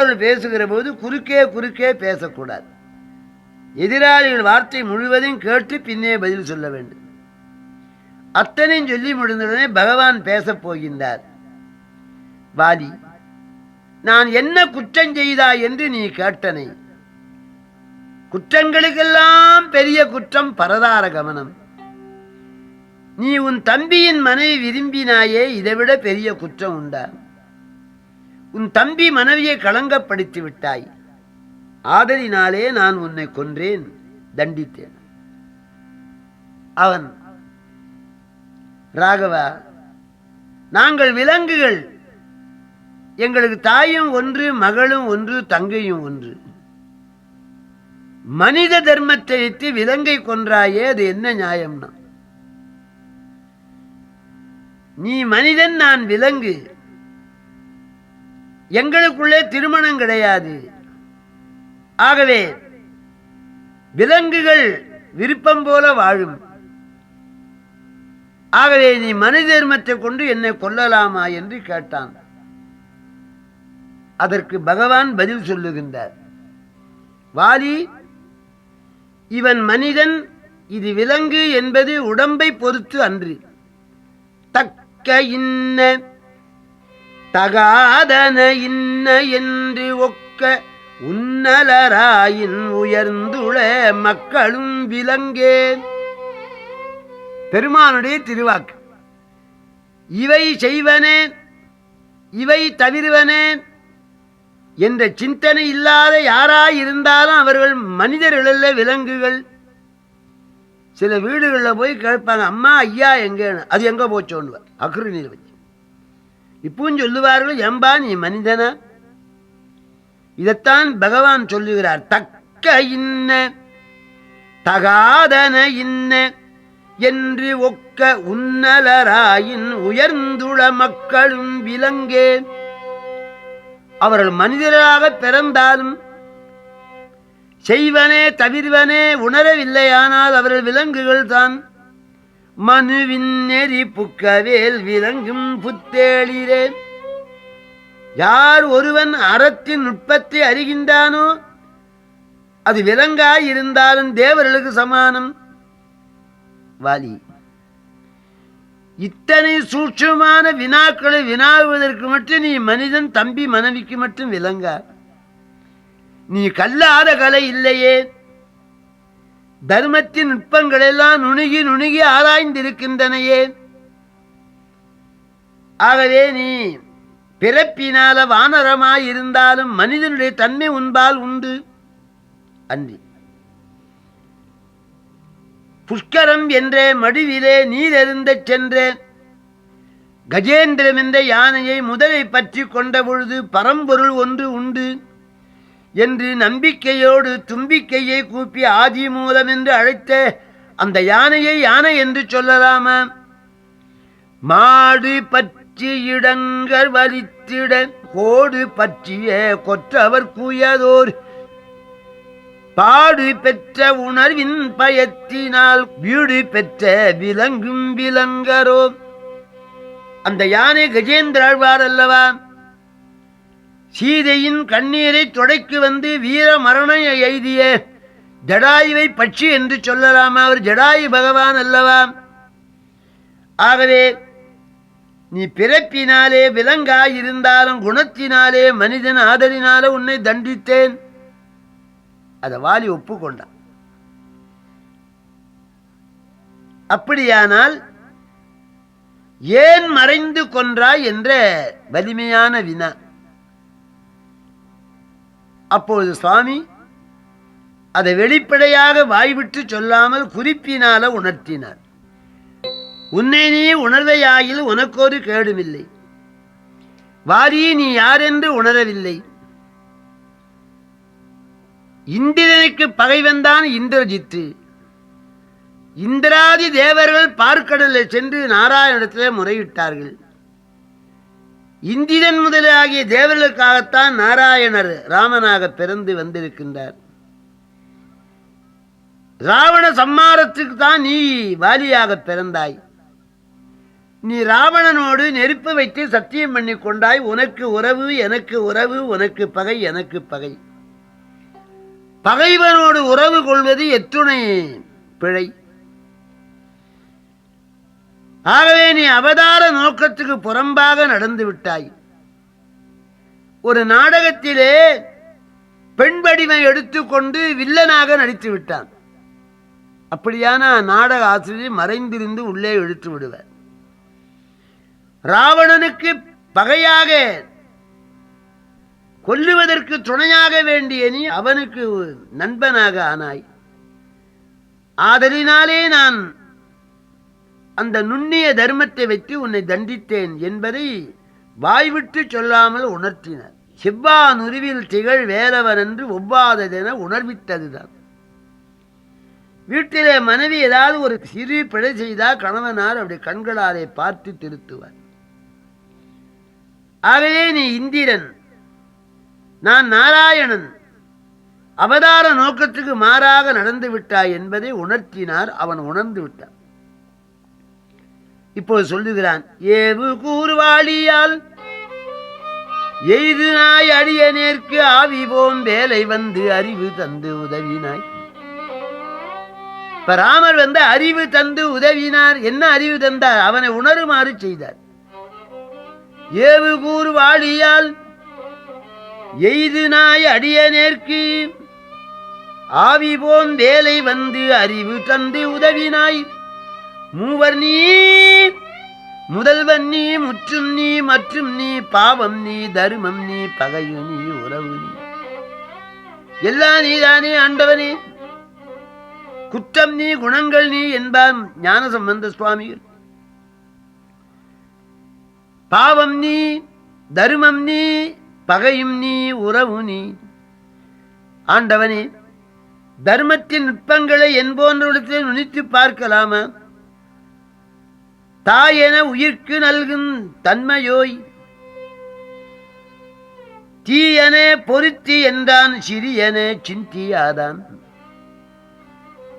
எப்பவுமே பேசுகிற போது குறுக்கே குறுக்கே பேசக்கூடாது. எதிராளிகள் வார்த்தை முழுவதையும் கேட்டு பின்னே பதில் சொல்ல வேண்டும். அத்தனையும் சொல்லி முடிந்தவுடனே பகவான் பேசப் போகின்றார். வாலி நான் என்ன குற்றம் செய்தா என்று நீ கேட்டனை. குற்றங்களுக்கெல்லாம் பெரிய குற்றம் பரதார கவனம். நீ உன் தம்பியின் மனைவி விரும்பினாயே இதைவிட பெரிய குற்றம் உண்டா? உன் தம்பி மனைவியை களங்கப்படுத்தி விட்டாய். ஆதலினாலே நான் உன்னை கொன்றேன் தண்டித்தேன். அவன் ராகவா நாங்கள் விலங்குகள். எங்களுக்கு தாயும் ஒன்று மகளும் ஒன்று தங்கையும் ஒன்று. மனித தர்மத்தை வைத்து விலங்கை கொன்றாயே அது என்ன நியாயம்னா? நீ மனிதன் நான் விலங்கு. எங்களுக்குள்ளே திருமணம் கிடையாது. ஆகவே விலங்குகள் விருப்பம் போல வாழும். ஆகவே நீ மனு தர்மத்தை கொண்டு என்னை கொல்லலாமா என்று கேட்டான். அதற்கு பகவான் பதில் சொல்லுகின்றார். வாலி இவன் மனிதன் இது விலங்கு என்பது உடம்பை பொறுத்து அன்று. தக்க இன்ன தகாதன இன்ன என்று ஒக்க உன்னலராயின் உயர்ந்துள மக்களும் விலங்கேன் பெருமானுடைய திருவாக்கு. இவை செய்வனே இவை தவிர்வனே என்ற சிந்தனை இல்லாத யாராயிருந்தாலும் அவர்கள் மனிதர்களில் விலங்குகள். சில வீடுகளில் போய் கேட்பாங்க அம்மா ஐயா எங்கேன்னு? அது எங்கே போச்சோன்னு அக்ரு நீர் வச்சு இப்பவும் சொல்லுவார்கள் எம்பா நீ மனிதனா? இதைத்தான் பகவான் சொல்லுகிறார் தக்க இன்ன தகாதன இன்ன என்று ஒக்க உன்னலராயின் உயர்ந்துள மக்களும் விலங்கே அவர்கள் மனிதராக பிறந்தாலும் செய்வனே தவிர்வனே உணரவில்லையானால் அவர்கள் விலங்குகள் தான் மனுவின் நெறி புக்கவேல் விளங்கும் புத்தேளிரே. யார் ஒருவன் அறத்தின் நுட்பத்தை அறிகின்றானோ அது விலங்காய் இருந்தாலும் தேவர்களுக்கு சமானம். வாலி. இத்தனை சூட்சமான வினாக்களை வினாவுவதற்கு மட்டும் நீ மனிதன் தம்பி மனைவிக்கு மட்டும் விலங்கா நீ கல்லாத கலை இல்லையே. தர்மத்தின் நுட்பங்கள் எல்லாம் நுணுகி நுணுகி ஆராய்ந்திருக்கின்றனையே. ஆகவே நீ பிறப்பினால வானரமாய் இருந்தாலும் மனிதனுடைய தன்மை உன்பால் உண்டு அன்றி. புஷ்கரம் என்ற மடுவிலே நீர் எருந்தச் சென்ற கஜேந்திரம் என்ற யானையை முதலை பற்றி கொண்ட பொழுது பரம்பொருள் ஒன்று உண்டு. என்று நம்பிக்கையோடு தும்பிக்கையை கூப்பி ஆதி மூலம் என்று அழைத்த அந்த யானையை யானை என்று சொல்லலாம? மாடு பற்றி இடங்கர் வலித்திட கோடு பற்றிய கொற்றவர் கூயதோர். பாடு பெற்ற உணர்வின் பயத்தினால் வீடு பெற்ற விலங்கும் விலங்கரோ. அந்த யானை கஜேந்திராழ்வார் அல்லவா? சீதையின் கண்ணீரை துடைக்கு வந்து வீர மரணம் எய்திய ஜடாயுவை பட்சி என்று சொல்லலாமா? அவர் ஜடாயு பகவான் அல்லவா? ஆகவே நீ பிறப்பினாலே விலங்காய் இருந்தாலும் குணத்தினாலே மனிதன் ஆதரினால உன்னை தண்டித்தேன். அதை வாலி ஒப்புக்கொண்டான். அப்படியானால் ஏன் மறைந்து கொன்றாய் என்ற வலிமையான வினா. அப்பொழுது சுவாமி அதை வெளிப்படையாக வாய்விட்டு சொல்லாமல் குறிப்பினால உணர்த்தினார். உன்னை நீ உணர்வையாயில் உனக்கொரு கேடுமில்லை. வாரி நீ யாரென்று உணரவில்லை. இந்திரனுக்கு பகைவன்தான் இந்திரஜித்து. இந்திராதி தேவர்கள் பார்க்கடலில் சென்று நாராயணத்திலே முறையிட்டார்கள். இந்திரன் முதலாகிய தேவர்களுக்காகத்தான் நாராயணர் ராமனாக பிறந்து வந்திருக்கின்றார். ராவண சம்மாரத்துக்கு தான் நீ வாலியாக பிறந்தாய். நீ ராவணனோடு நெருப்பு வைத்து சத்தியம் பண்ணி கொண்டாய். உனக்கு உறவு எனக்கு உறவு உனக்கு பகை எனக்கு பகை. பகைவனோடு உறவு கொள்வது எத்துணை பிழை. ஆகவே நீ அவதார நோக்கத்துக்கு புறம்பாக நடந்து விட்டாய். ஒரு நாடகத்திலே பெண் வடிவை எடுத்துக்கொண்டு வில்லனாக நடித்து விட்டான். அப்படியான நாடக ஆசிரியர் மறைந்திருந்து உள்ளே இழுத்து விடுவார். ராவணனுக்கு பகையாக கொல்லுவதற்கு துணையாக வேண்டிய நீ அவனுக்கு நண்பனாக ஆனாய். ஆதலினாலே நான் அந்த நுண்ணிய தர்மத்தை வைத்து உன்னை தண்டித்தேன் என்பதை வாய்விட்டு சொல்லாமல் உணர்த்தினர். செவ்வா நுருவில் திகழ் வேறவர் என்று ஒவ்வாததென உணர்வித்ததுதான். வீட்டிலே மனைவி ஏதாவது ஒரு சிறு பிழை செய்தால் கணவனார் அப்படி கண்களாரை பார்த்து திருத்துவார். ஆகவே நீ இந்திரன் நான் நாராயணன் அவதார நோக்கத்துக்கு மாறாக நடந்து விட்டாய் என்பதை உணர்த்தினார் அவன் உணர்ந்து விட்டான். இப்போது சொல்லுகிறான் ஏவு கூறுவாளியால் எய்து நாய் அடிய நேர்க்கு ஆவிவோம் வேலை வந்து அறிவு தந்து உதவினாய். இப்ப ராமர் வந்து அறிவு தந்து உதவினார். என்ன அறிவு தந்தார்? அவனை உணருமாறு செய்தார். ஏவு கூறுவாளியால் எய்து நாய் அடியனேற்கு ஆவி போன் வேலை வந்து அறிவு தந்து உதவினாய். மூவர் நீ முதல்வன் நீ முற்றும் நீ மற்றும் நீ பாவம் நீ தருமம் நீ பகையு நீ உறவு நீ. எல்லாம் நீதானே ஆண்டவனே. குற்றம் நீ குணங்கள் நீ என்பார் ஞானசம்பந்த சுவாமிகள். பாவம் நீ தருமம் நீ பகையும் நீ உறவு நீ. ஆண்டவனே தர்மத்தின் நுட்பங்களை என் நுனித்து பார்க்கலாமா? தாயென உயிர்க்கு நல்கும் தன்மையோய். தீயனே பொருத்தி என்றான் சிறியனே சிந்தியாதான்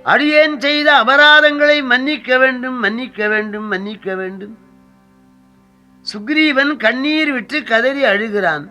அடியேன் செய்த அபராதங்களை மன்னிக்க வேண்டும் மன்னிக்க வேண்டும் மன்னிக்க வேண்டும். சுக்ரீவன் கண்ணீர் விட்டு கதறி அழுகிறான்.